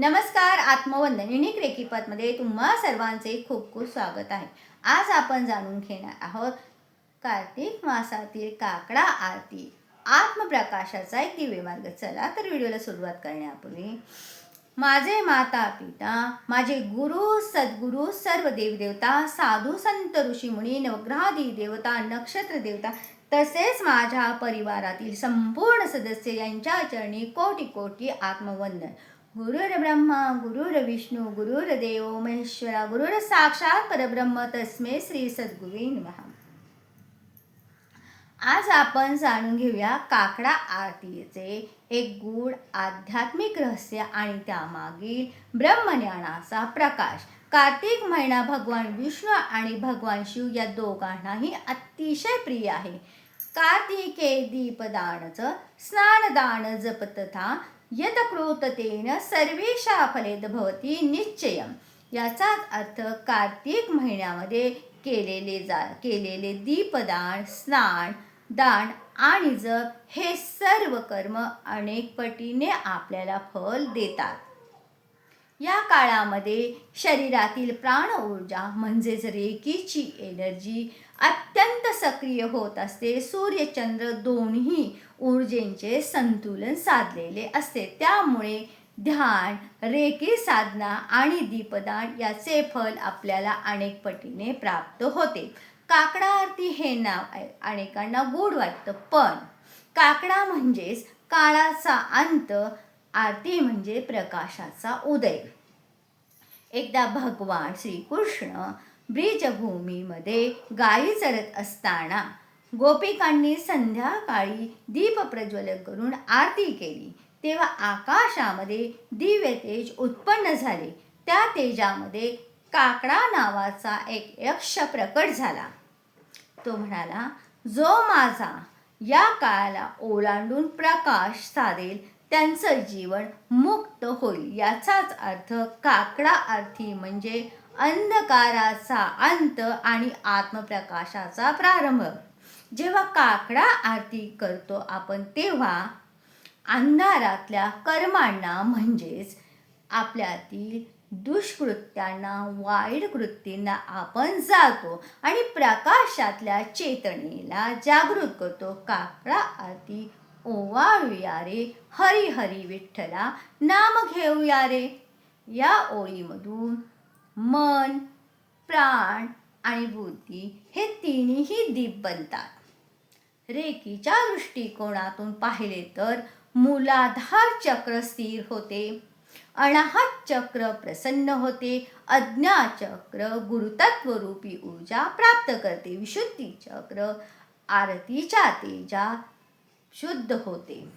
नमस्कार आत्मवंदन युनिक रेकीपतमध्ये तुम्हा सर्वांचे खूप खूप स्वागत आहे. आज आपण जाणून घेणार आहोत कार्तिक मासातील काकडा आरती. आत्मप्रकाशाचा एक दिव्य मार्ग. चला तर व्हिडिओला सुरुवात करण्यापूर्वी माझे माता पिता माझे गुरु सद्गुरु सर्व देवदेवता साधू संत ऋषीमुनी नवग्रहादी देवता नक्षत्र देवता तसेच माझ्या परिवारातील संपूर्ण सदस्य यांच्या चरणी कोटी कोटी आत्मवंदन. गुरुर ब्रह्मा गुरुर विष्णू गुरुर देव महेश्वरा गुरुर साक्षात परब्रह्म तस्मे श्री सद्गुरी नमः. आज आपण जाणून घेऊया काकडा आरतीचे एक गूढ आध्यात्मिक रहस्य आणि त्यामागील ब्रह्मज्ञानाचा प्रकाश. कार्तिक महिना भगवान विष्णू आणि भगवान शिव या दोघांनाही अतिशय प्रिय आहे. कार्तिके दीपदानच स्नानदान जप तथा यतकृततेन सर्वेशा फलेद भवती निश्चयम. याचाच अर्थ कार्तिक महिन्यामध्ये केलेले जा केलेले दीपदान स्नान दान आणि जप हे सर्व कर्म अनेक पटीने आपल्याला फल देतात. या काळामध्ये शरीरातील प्राण ऊर्जा म्हणजेच रेकीची एनर्जी अत्यंत सक्रिय होत असते. सूर्यचंद्र दोन्ही ऊर्जेचे संतुलन साधलेले असते. त्यामुळे ध्यान रेखी साधना आणि दीपदान याचे फल आपल्याला अनेक पटीने प्राप्त होते. काकडा आरती हे नाव अनेकांना गोड वाटतं पण काकडा म्हणजेच काळाचा अंत आरती म्हणजे प्रकाशाचा उदय. एकदा भगवान श्रीकृष्ण ब्रिजभूमीमध्ये गायी चरत असताना गोपिकांनी संध्याकाळी दीप प्रज्वलन करून आरती केली. तेव्हा आकाशामध्ये दिव्य तेज उत्पन्न झाले. त्या तेजामध्ये काकडा नावाचा एक यक्ष प्रकट झाला. तो म्हणाला जो माझा या काळाला ओलांडून प्रकाश साधेल त्यांचं जीवन मुक्त होईल याचाच अर्थ काकडा अर्थी म्हणजे अंधकाराचा अंत आणि आत्मप्रकाशाचा प्रारंभ. जेव्हा काकडा आरती करतो आपण तेव्हा अंधारातल्या कर्मांना म्हणजेच आपल्यातील दुष्कृत्यांना वाईट कृतींना आपण जातो आणि प्रकाशातल्या चेतनेला जागृत करतो. काकडा आरती ओवाळूया रे हरी हरी विठ्ठला नाम घेऊया रे. या ओळीमधून मन प्राण आणि बुद्धी हे तिन्ही दीप बनतात. रेकीच्या दृष्टिकोनातून पाहिले तर मूलाधार चक्र स्थिर होते अनाहत चक्र प्रसन्न होते अज्ञाचक्र गुरुतत्वरूपी ऊर्जा प्राप्त करते विशुद्धी चक्र आरतीच्या तेजा शुद्ध होते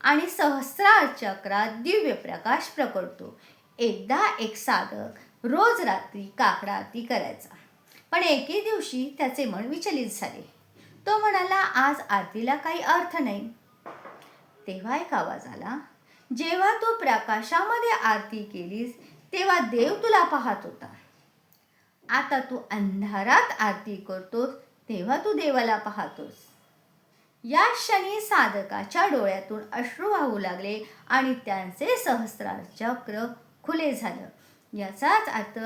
आणि सहस्रार चक्रात दिव्य प्रकाश प्रकटतो. एकदा एक साधक रोज रात्री काकडा आरती करायचा. पण एके दिवशी त्याचे मन विचलित झाले. तो म्हणाला आज आरतीला काही अर्थ नाही. तेव्हा एक आवाज आला जेव्हा तू प्रकाशामध्ये आरती केलीस तेव्हा देव तुला पाहत होता. आता तू अंधारात आरती करतोस तेव्हा तू देवाला पाहतोस. या क्षणी साधकाच्या डोळ्यातून अश्रू वाहू लागले आणि त्यांचे सहस्रार चक्र खुले झालं. याचाच अर्थ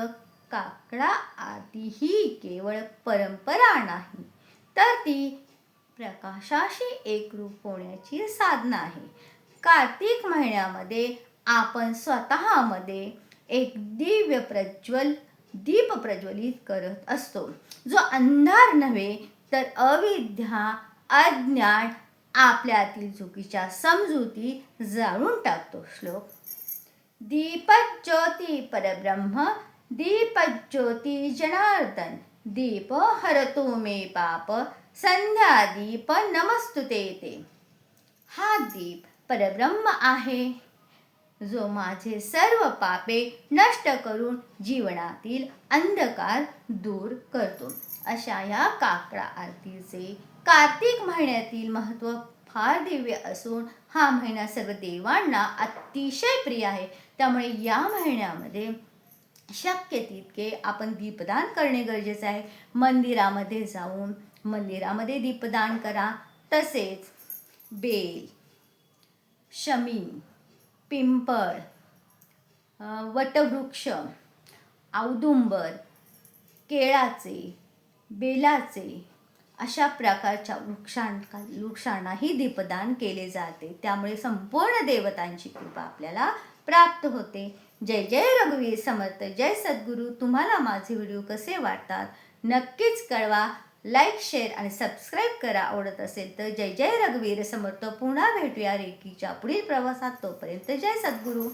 काकडा आदी ही केवळ परंपरा नाही तर ती प्रकाशाशी एकरूप होण्याची साधना आहे. कार्तिक महिन्यामध्ये आपण स्वतःमध्ये एक दिव्य प्रज्वल दीप प्रज्वलित करत असतो. जो अंधार नव्हे तर अविद्या अज्ञान आपल्यातील चुकीच्या समजुती जाळून टाकतो श्लोक. दीपज्योती परब्रह्म दीपज्योती जनार्दन दीप हरतु मे पाप संध्या दीप नमस्तुते ते। हा दीप परब्रह्म आहे जो माझे सर्व पापे नष्ट करून जीवनातील अंधकार दूर करतो. अशा या काकडा आरतीचे कार्तिक महिन्यातील महत्त्व फार दिव्य असून हा महिना सर्व देवांना अतिशय प्रिय आहे. त्यामुळे या महिन्यामध्ये शक्य तितके आपण दीपदान करणे गरजेचे आहे. मंदिरामध्ये जाऊन मंदिरामध्ये दीपदान करा. तसेच बेल शमी पिंपळ वटवृक्ष औदुंबर केळाचे बेलाचे अशा प्रकारच्या वृक्षां वृक्षांनाही दीपदान केले जाते. त्यामुळे संपूर्ण देवतांची कृपा आपल्याला प्राप्त होते. जय जय रघुवीर समर्थ. जय सद्गुरू. तुम्हाला माझे व्हिडिओ कसे वाटतात? नक्कीच कळवा. लाईक शेअर आणि सबस्क्राईब करा. आवडत असेल तर जय जय रघुवीर समर्थ. पुन्हा भेटूया रेकीच्या पुढील प्रवासात. तोपर्यंत जय सद्गुरू.